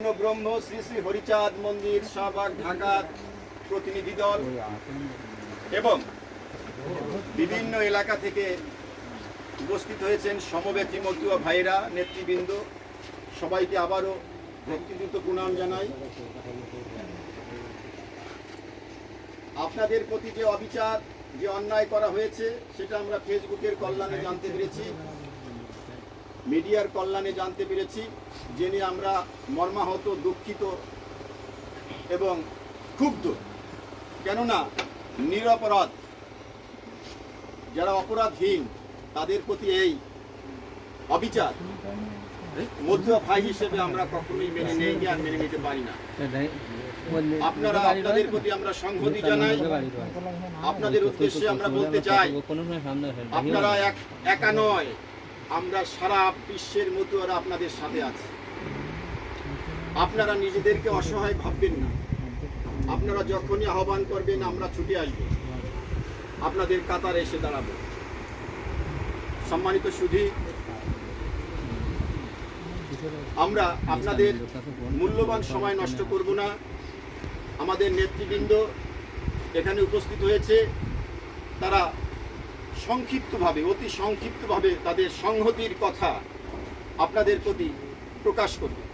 ব্রহ্ম শ্রী শ্রী হরিচাঁদ মন্দির, শাহবাগ ঢাকার প্রতিনিধি দল এবং বিভিন্ন এলাকা থেকে উপস্থিত হয়েছেন সমবেতী মতুয়া ভাইরা, নেতৃবৃন্দ। সবাইকে আবারও ভক্তিযুক্ত প্রণাম জানাই। আপনাদের প্রতি যে অবিচার, যে অন্যায় করা হয়েছে, সেটা আমরা ফেসবুকের কল্যাণে জানতে পেরেছি। মিডিয়ার কল্যাণে জানতে পেরেছি জেনে আমরা মর্মাহত, দুঃখিত এবং ক্ষুব্ধ। কেননা নিরপরাধ, যারা অপরাধহীন, তাদের প্রতি এই অবিচার মধ্য ভাই হিসেবে আমরা কখনোই মেনে নেই আর মেনে নিতে পারি না। আপনারা আপনাদের প্রতি আমরা সংহতি জানাই। আপনাদের উদ্দেশ্যে আমরা বলতে চাই, আপনারা একা নয় আমরা সারা বিশ্বের মতো আর আপনাদের সাথে আছি। আপনারা নিজেদেরকে অসহায় ভাববেন না। আপনারা যখনই আহ্বান করবেন, আমরা ছুটে আসব। আপনাদের কাতারে এসে দাঁড়াবো। সম্মানিত সুধী, আমরা আপনাদের মূল্যবান সময় নষ্ট করব না। আমাদের নেতৃবৃন্দ এখানে উপস্থিত হয়েছে। তারা সংক্ষিপ্তভাবে অতি সংক্ষিপ্তভাবে তাদের সংহতির কথা আপনাদের প্রতি প্রকাশ করবে।